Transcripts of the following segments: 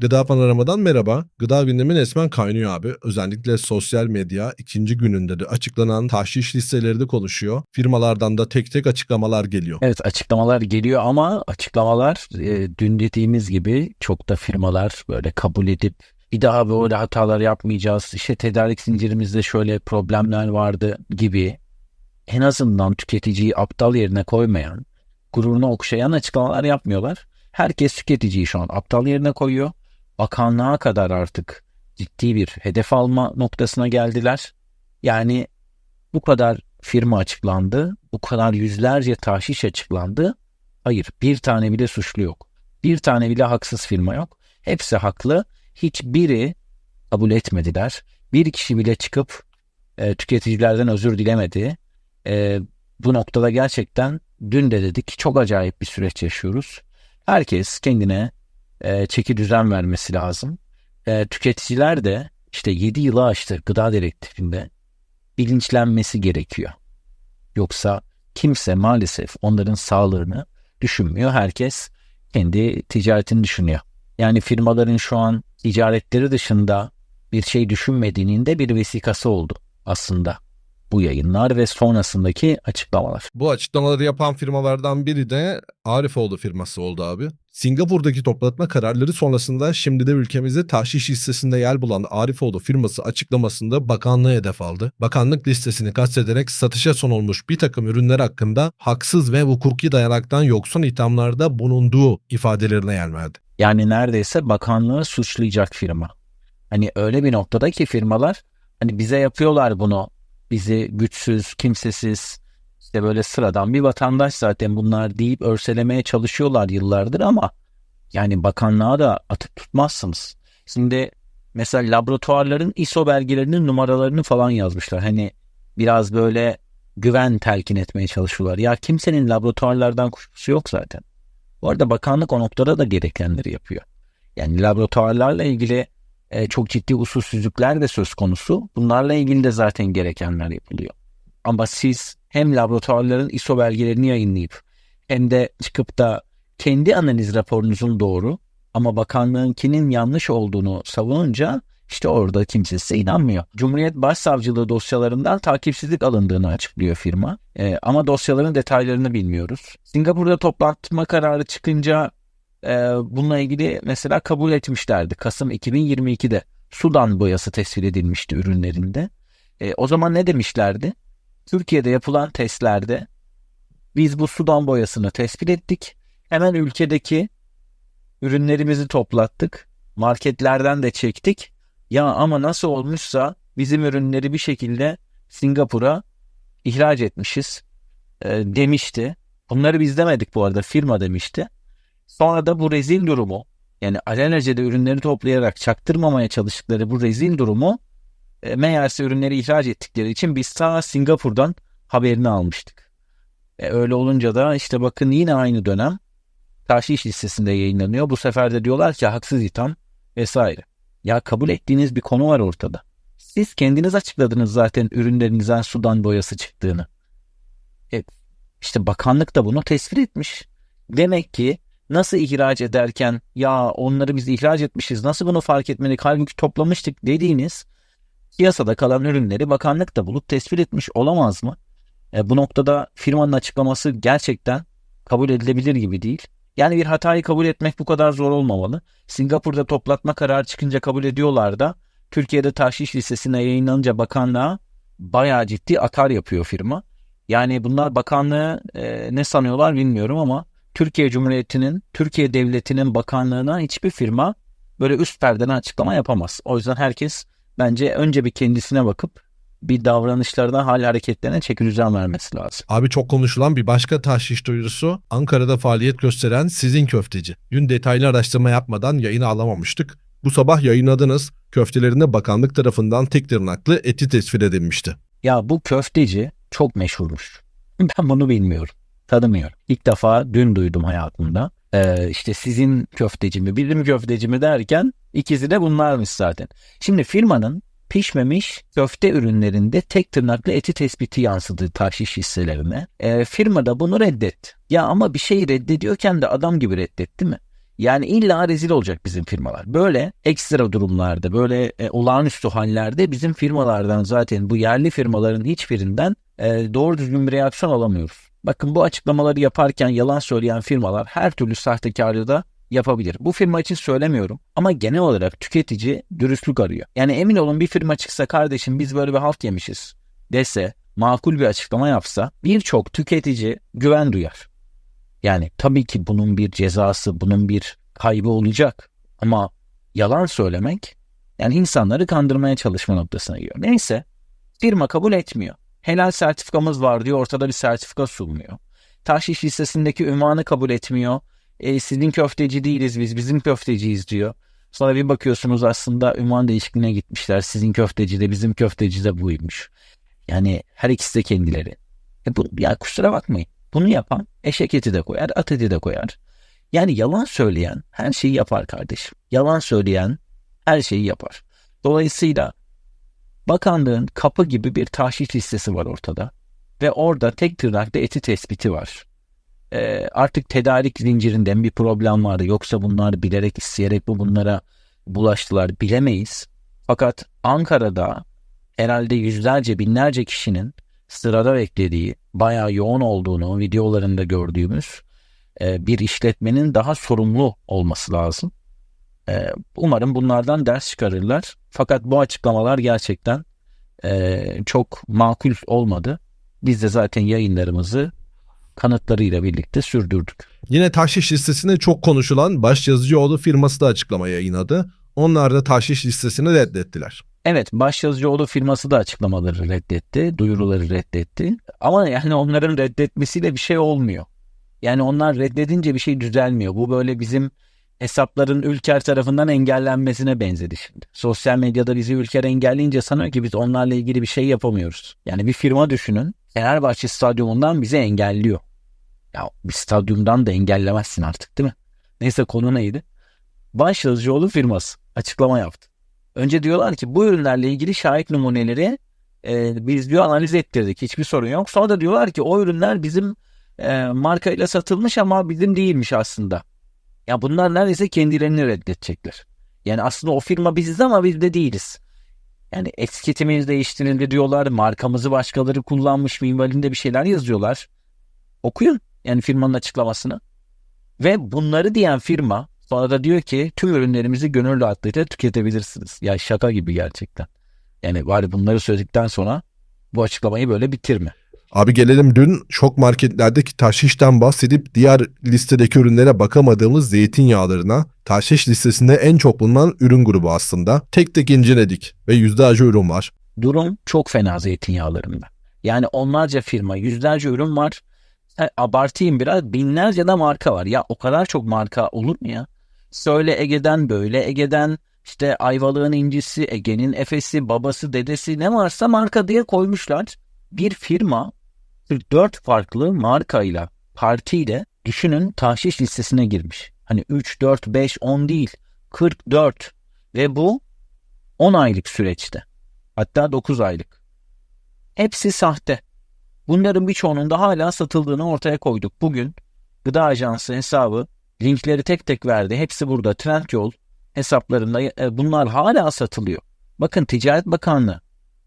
Gıda Panorama'dan merhaba. Gıda gündemi resmen kaynıyor abi. Özellikle sosyal medya ikinci gününde de açıklanan tahşiş listeleri de konuşuyor. Firmalardan da tek tek açıklamalar geliyor. Evet açıklamalar geliyor ama açıklamalar e, dün dediğimiz gibi çok da firmalar böyle kabul edip bir daha böyle hatalar yapmayacağız. İşte tedarik zincirimizde şöyle problemler vardı gibi en azından tüketiciyi aptal yerine koymayan, gururunu okşayan açıklamalar yapmıyorlar. Herkes tüketiciyi şu an aptal yerine koyuyor. Bakanlığa kadar artık ciddi bir hedef alma noktasına geldiler. Yani bu kadar firma açıklandı, bu kadar yüzlerce tahşiş açıklandı. Hayır, bir tane bile suçlu yok. Bir tane bile haksız firma yok. Hepsi haklı. Hiçbiri kabul etmediler. Bir kişi bile çıkıp e, tüketicilerden özür dilemedi. E, bu noktada gerçekten dün de dedik çok acayip bir süreç yaşıyoruz. Herkes kendine e, çeki düzen vermesi lazım. E, tüketiciler de işte 7 yılı aştı gıda direktifinde bilinçlenmesi gerekiyor. Yoksa kimse maalesef onların sağlığını düşünmüyor. Herkes kendi ticaretini düşünüyor. Yani firmaların şu an ticaretleri dışında bir şey düşünmediğinin de bir vesikası oldu aslında bu yayınlar ve sonrasındaki açıklamalar. Bu açıklamaları yapan firmalardan biri de Arifoğlu firması oldu abi. Singapur'daki toplatma kararları sonrasında şimdi de ülkemizde tahşiş listesinde yer bulan Arifoğlu firması açıklamasında bakanlığı hedef aldı. Bakanlık listesini kastederek satışa son olmuş bir takım ürünler hakkında haksız ve hukuki dayanaktan yoksun ithamlarda bulunduğu ifadelerine yer verdi. Yani neredeyse bakanlığı suçlayacak firma. Hani öyle bir noktada ki firmalar hani bize yapıyorlar bunu. Bizi güçsüz, kimsesiz, işte böyle sıradan bir vatandaş zaten bunlar deyip örselemeye çalışıyorlar yıllardır ama yani bakanlığa da atıp tutmazsınız. Şimdi mesela laboratuvarların ISO belgelerinin numaralarını falan yazmışlar. Hani biraz böyle güven telkin etmeye çalışıyorlar. Ya kimsenin laboratuvarlardan kuşkusu yok zaten. Bu arada bakanlık o noktada da gerekenleri yapıyor. Yani laboratuvarlarla ilgili e, çok ciddi usulsüzlükler de söz konusu. Bunlarla ilgili de zaten gerekenler yapılıyor. Ama siz hem laboratuvarların ISO belgelerini yayınlayıp hem de çıkıp da kendi analiz raporunuzun doğru ama bakanlığınkinin yanlış olduğunu savununca işte orada kimse size inanmıyor. Cumhuriyet Başsavcılığı dosyalarından takipsizlik alındığını açıklıyor firma. Ee, ama dosyaların detaylarını bilmiyoruz. Singapur'da toplantma kararı çıkınca e, bununla ilgili mesela kabul etmişlerdi. Kasım 2022'de Sudan boyası tespit edilmişti ürünlerinde. E, o zaman ne demişlerdi? Türkiye'de yapılan testlerde biz bu Sudan boyasını tespit ettik. Hemen ülkedeki ürünlerimizi toplattık. Marketlerden de çektik. Ya ama nasıl olmuşsa bizim ürünleri bir şekilde Singapur'a ihraç etmişiz e, demişti. Bunları biz demedik bu arada firma demişti. Sonra da bu rezil durumu yani alelacele ürünleri toplayarak çaktırmamaya çalıştıkları bu rezil durumu e, meğerse ürünleri ihraç ettikleri için biz ta Singapur'dan haberini almıştık. E, öyle olunca da işte bakın yine aynı dönem tahşiş listesinde yayınlanıyor. Bu sefer de diyorlar ki haksız itham vesaire. Ya kabul ettiğiniz bir konu var ortada. Siz kendiniz açıkladınız zaten ürünlerinizden sudan boyası çıktığını. E, işte bakanlık da bunu tespit etmiş. Demek ki nasıl ihraç ederken ya onları biz ihraç etmişiz nasıl bunu fark etmedik halbuki toplamıştık dediğiniz piyasada kalan ürünleri bakanlık da bulup tespit etmiş olamaz mı? E, bu noktada firmanın açıklaması gerçekten kabul edilebilir gibi değil. Yani bir hatayı kabul etmek bu kadar zor olmamalı. Singapur'da toplatma kararı çıkınca kabul ediyorlar da Türkiye'de tahşiş listesine yayınlanınca bakanlığa bayağı ciddi atar yapıyor firma. Yani bunlar bakanlığı e, ne sanıyorlar bilmiyorum ama Türkiye Cumhuriyeti'nin, Türkiye Devleti'nin bakanlığına hiçbir firma böyle üst perdeden açıklama yapamaz. O yüzden herkes bence önce bir kendisine bakıp bir davranışlarına, hal hareketlerine çeki düzen vermesi lazım. Abi çok konuşulan bir başka tahşiş duyurusu Ankara'da faaliyet gösteren Sizin Köfteci. Dün detaylı araştırma yapmadan yayına alamamıştık. Bu sabah yayınladınız. Köftelerinde bakanlık tarafından tek tırnaklı eti tespit edilmişti. Ya bu köfteci çok meşhurmuş. Ben bunu bilmiyorum. Tanımıyorum. İlk defa dün duydum hayatımda. Ee, işte sizin köfteci mi, bizim köfteci mi derken ikisi de bunlarmış zaten. Şimdi firmanın pişmemiş köfte ürünlerinde tek tırnaklı eti tespiti yansıdı tahşiş hisselerine. E, firma da bunu reddetti. Ya ama bir şeyi reddediyorken de adam gibi reddetti mi? Yani illa rezil olacak bizim firmalar. Böyle ekstra durumlarda, böyle e, olağanüstü hallerde bizim firmalardan zaten bu yerli firmaların hiçbirinden e, doğru düzgün bir reaksiyon alamıyoruz. Bakın bu açıklamaları yaparken yalan söyleyen firmalar her türlü sahtekarlığı da yapabilir. Bu firma için söylemiyorum ama genel olarak tüketici dürüstlük arıyor. Yani emin olun bir firma çıksa kardeşim biz böyle bir halt yemişiz dese makul bir açıklama yapsa birçok tüketici güven duyar. Yani tabii ki bunun bir cezası, bunun bir kaybı olacak ama yalan söylemek yani insanları kandırmaya çalışma noktasına giriyor. Neyse firma kabul etmiyor. Helal sertifikamız var diyor ortada bir sertifika sunmuyor. Tahşiş listesindeki ünvanı kabul etmiyor. E, sizin köfteci değiliz biz bizim köfteciyiz diyor. Sonra bir bakıyorsunuz aslında ünvan değişikliğine gitmişler. Sizin köfteci de bizim köfteci de buymuş. Yani her ikisi de kendileri. E bu, ya kusura bakmayın. Bunu yapan eşek eti de koyar, at eti de koyar. Yani yalan söyleyen her şeyi yapar kardeşim. Yalan söyleyen her şeyi yapar. Dolayısıyla bakanlığın kapı gibi bir tahşiş listesi var ortada. Ve orada tek tırnakta eti tespiti var. Ee, artık tedarik zincirinde mi bir problem vardı yoksa bunlar bilerek isteyerek mi bunlara bulaştılar bilemeyiz. Fakat Ankara'da herhalde yüzlerce binlerce kişinin sırada beklediği bayağı yoğun olduğunu videolarında gördüğümüz e, bir işletmenin daha sorumlu olması lazım. E, umarım bunlardan ders çıkarırlar. Fakat bu açıklamalar gerçekten e, çok makul olmadı. Biz de zaten yayınlarımızı kanıtlarıyla birlikte sürdürdük. Yine tahşiş listesinde çok konuşulan Başyazıcıoğlu firması da açıklama yayınladı. Onlar da tahşiş listesini reddettiler. Evet Başyazıcıoğlu firması da açıklamaları reddetti, duyuruları reddetti. Ama yani onların reddetmesiyle bir şey olmuyor. Yani onlar reddedince bir şey düzelmiyor. Bu böyle bizim hesapların Ülker tarafından engellenmesine benzedi şimdi. Sosyal medyada bizi Ülker engelleyince sanıyor ki biz onlarla ilgili bir şey yapamıyoruz. Yani bir firma düşünün Fenerbahçe stadyumundan bizi engelliyor. Ya bir stadyumdan da engellemezsin artık değil mi? Neyse konu neydi? Başyazıcıoğlu firması açıklama yaptı. Önce diyorlar ki bu ürünlerle ilgili şahit numuneleri e, biz diyor analiz ettirdik. Hiçbir sorun yok. Sonra da diyorlar ki o ürünler bizim e, markayla satılmış ama bizim değilmiş aslında. Ya bunlar neredeyse kendilerini reddedecekler. Yani aslında o firma biziz ama biz de değiliz. Yani etiketimiz değiştirildi diyorlar. Markamızı başkaları kullanmış minvalinde bir şeyler yazıyorlar. Okuyun yani firmanın açıklamasını. Ve bunları diyen firma sonra da diyor ki tüm ürünlerimizi gönül rahatlığıyla tüketebilirsiniz. Ya şaka gibi gerçekten. Yani bari bunları söyledikten sonra bu açıklamayı böyle bitirme. Abi gelelim dün şok marketlerdeki tahşişten bahsedip diğer listedeki ürünlere bakamadığımız zeytinyağlarına. Tahşiş listesinde en çok bulunan ürün grubu aslında. Tek tek inceledik ve yüzlerce ürün var. Durum çok fena zeytinyağlarında. Yani onlarca firma, yüzlerce ürün var. Abartayım biraz binlerce de marka var. Ya o kadar çok marka olur mu ya? Söyle Ege'den böyle Ege'den işte Ayvalık'ın incisi, Ege'nin Efes'i, babası, dedesi ne varsa marka diye koymuşlar. Bir firma 44 farklı markayla, partiyle düşünün tahşiş listesine girmiş. Hani 3, 4, 5, 10 değil 44 ve bu 10 aylık süreçte. Hatta 9 aylık. Hepsi sahte. Bunların birçoğunun da hala satıldığını ortaya koyduk. Bugün Gıda Ajansı hesabı linkleri tek tek verdi. Hepsi burada Trendyol hesaplarında e, bunlar hala satılıyor. Bakın Ticaret Bakanlığı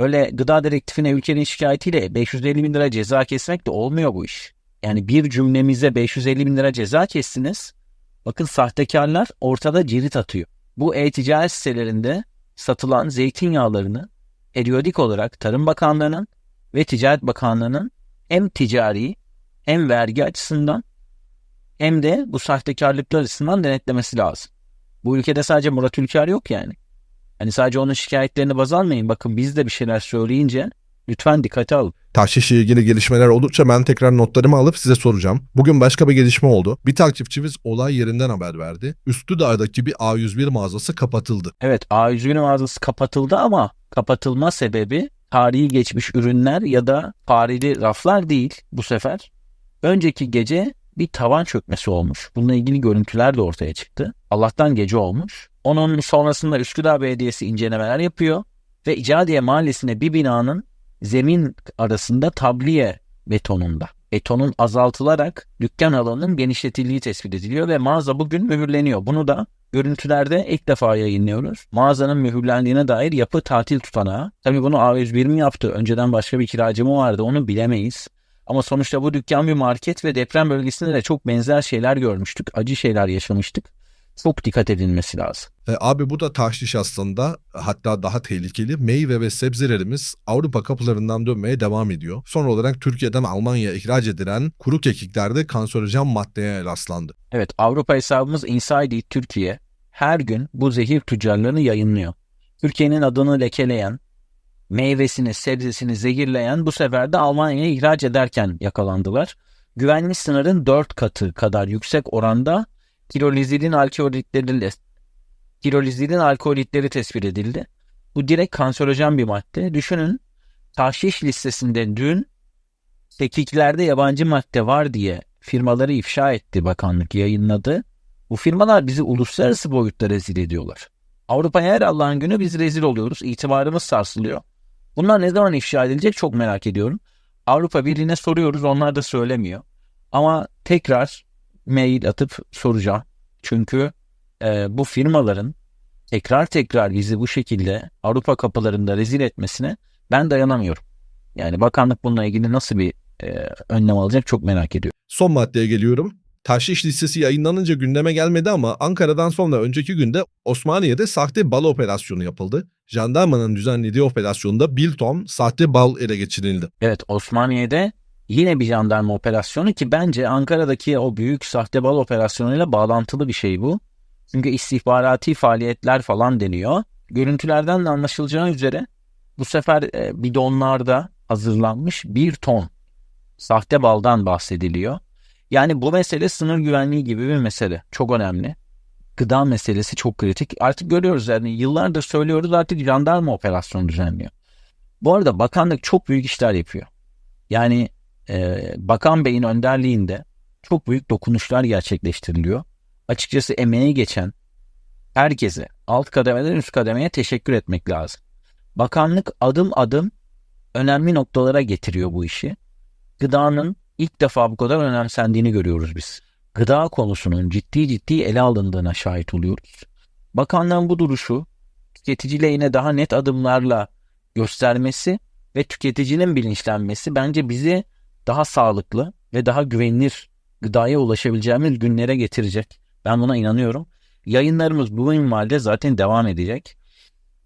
öyle gıda direktifine ülkenin şikayetiyle 550 bin lira ceza kesmek de olmuyor bu iş. Yani bir cümlemize 550 bin lira ceza kestiniz. Bakın sahtekarlar ortada cirit atıyor. Bu e-ticaret sitelerinde satılan zeytinyağlarını periyodik olarak Tarım Bakanlığı'nın ve Ticaret Bakanlığı'nın hem ticari hem vergi açısından hem de bu sahtekarlıklar açısından denetlemesi lazım. Bu ülkede sadece Murat Ülker yok yani. Hani sadece onun şikayetlerini baz almayın. Bakın biz de bir şeyler söyleyince lütfen dikkate alın. Tahşişle ilgili gelişmeler oldukça ben tekrar notlarımı alıp size soracağım. Bugün başka bir gelişme oldu. Bir takipçimiz olay yerinden haber verdi. Üstüdağ'daki bir A101 mağazası kapatıldı. Evet A101 mağazası kapatıldı ama kapatılma sebebi tarihi geçmiş ürünler ya da fareli raflar değil bu sefer. Önceki gece bir tavan çökmesi olmuş. Bununla ilgili görüntüler de ortaya çıktı. Allah'tan gece olmuş. Onun sonrasında Üsküdar Belediyesi incelemeler yapıyor ve İcadiye Mahallesi'ne bir binanın zemin arasında tabliye betonunda Etonun azaltılarak dükkan alanının genişletildiği tespit ediliyor ve mağaza bugün mühürleniyor. Bunu da görüntülerde ilk defa yayınlıyoruz. Mağazanın mühürlendiğine dair yapı tatil tutanağı. Tabii bunu A101 mi yaptı? Önceden başka bir kiracı mı vardı? Onu bilemeyiz. Ama sonuçta bu dükkan bir market ve deprem bölgesinde de çok benzer şeyler görmüştük. Acı şeyler yaşamıştık. Çok dikkat edilmesi lazım. E, abi bu da tahşiş aslında hatta daha tehlikeli meyve ve sebzelerimiz Avrupa kapılarından dönmeye devam ediyor. Son olarak Türkiye'den Almanya'ya ihraç edilen kuru kekiklerde kanserojen maddeye rastlandı. Evet Avrupa hesabımız Inside It Türkiye her gün bu zehir tüccarlarını yayınlıyor. Türkiye'nin adını lekeleyen, meyvesini, sebzesini zehirleyen bu sefer de Almanya'ya ihraç ederken yakalandılar. Güvenli sınırın 4 katı kadar yüksek oranda kirolizidin alkolitleri kirolizidin alkolitleri tespit edildi. Bu direkt kanserojen bir madde. Düşünün tahşiş listesinde dün tekiklerde yabancı madde var diye firmaları ifşa etti bakanlık yayınladı. Bu firmalar bizi uluslararası boyutta rezil ediyorlar. Avrupa'ya her Allah'ın günü biz rezil oluyoruz. İtibarımız sarsılıyor. Bunlar ne zaman ifşa edilecek çok merak ediyorum. Avrupa Birliği'ne soruyoruz onlar da söylemiyor. Ama tekrar mail atıp soracağım. Çünkü e, bu firmaların tekrar tekrar bizi bu şekilde Avrupa kapılarında rezil etmesine ben dayanamıyorum. Yani bakanlık bununla ilgili nasıl bir e, önlem alacak çok merak ediyorum. Son maddeye geliyorum. Tahşiş listesi yayınlanınca gündeme gelmedi ama Ankara'dan sonra önceki günde Osmaniye'de sahte bal operasyonu yapıldı. Jandarmanın düzenlediği operasyonda bir ton sahte bal ele geçirildi. Evet Osmaniye'de yine bir jandarma operasyonu ki bence Ankara'daki o büyük sahte bal operasyonuyla bağlantılı bir şey bu. Çünkü istihbarati faaliyetler falan deniyor. Görüntülerden de anlaşılacağı üzere bu sefer e, bidonlarda hazırlanmış bir ton sahte baldan bahsediliyor. Yani bu mesele sınır güvenliği gibi bir mesele. Çok önemli. Gıda meselesi çok kritik. Artık görüyoruz yani yıllardır söylüyoruz artık jandarma operasyonu düzenliyor. Bu arada bakanlık çok büyük işler yapıyor. Yani e, Bakan Bey'in önderliğinde çok büyük dokunuşlar gerçekleştiriliyor. Açıkçası emeği geçen herkese alt kademeden üst kademeye teşekkür etmek lazım. Bakanlık adım adım önemli noktalara getiriyor bu işi. Gıdanın ilk defa bu kadar önemsendiğini görüyoruz biz. Gıda konusunun ciddi ciddi ele alındığına şahit oluyoruz. Bakanlığın bu duruşu tüketici lehine daha net adımlarla göstermesi ve tüketicinin bilinçlenmesi bence bizi daha sağlıklı ve daha güvenilir gıdaya ulaşabileceğimiz günlere getirecek. Ben buna inanıyorum. Yayınlarımız bu minvalde zaten devam edecek.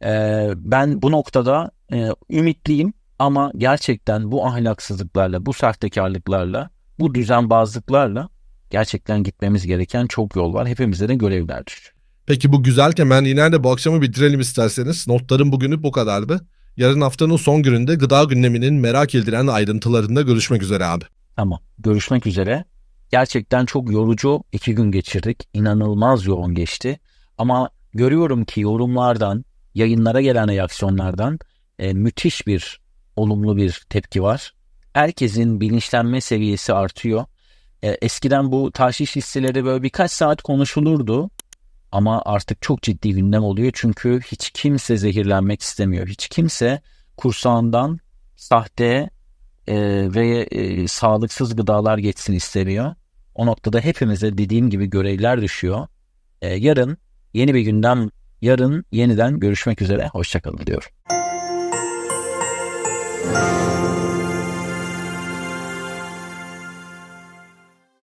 Ee, ben bu noktada e, ümitliyim ama gerçekten bu ahlaksızlıklarla, bu sahtekarlıklarla, bu düzenbazlıklarla gerçekten gitmemiz gereken çok yol var. Hepimize de görevler düşüyor. Peki bu güzelken ben yine de bu akşamı bitirelim isterseniz. Notlarım bugünü bu kadardı. Yarın haftanın son gününde gıda gündeminin merak edilen ayrıntılarında görüşmek üzere abi. Tamam. Görüşmek üzere. Gerçekten çok yorucu iki gün geçirdik. İnanılmaz yoğun geçti. Ama görüyorum ki yorumlardan, yayınlara gelen reaksiyonlardan e, müthiş bir olumlu bir tepki var. Herkesin bilinçlenme seviyesi artıyor. E, eskiden bu tahşiş listeleri böyle birkaç saat konuşulurdu. Ama artık çok ciddi gündem oluyor çünkü hiç kimse zehirlenmek istemiyor. Hiç kimse kursağından sahte e, ve e, sağlıksız gıdalar geçsin istemiyor. O noktada hepimize dediğim gibi görevler düşüyor. E, yarın yeni bir gündem, yarın yeniden görüşmek üzere. Hoşçakalın diyorum.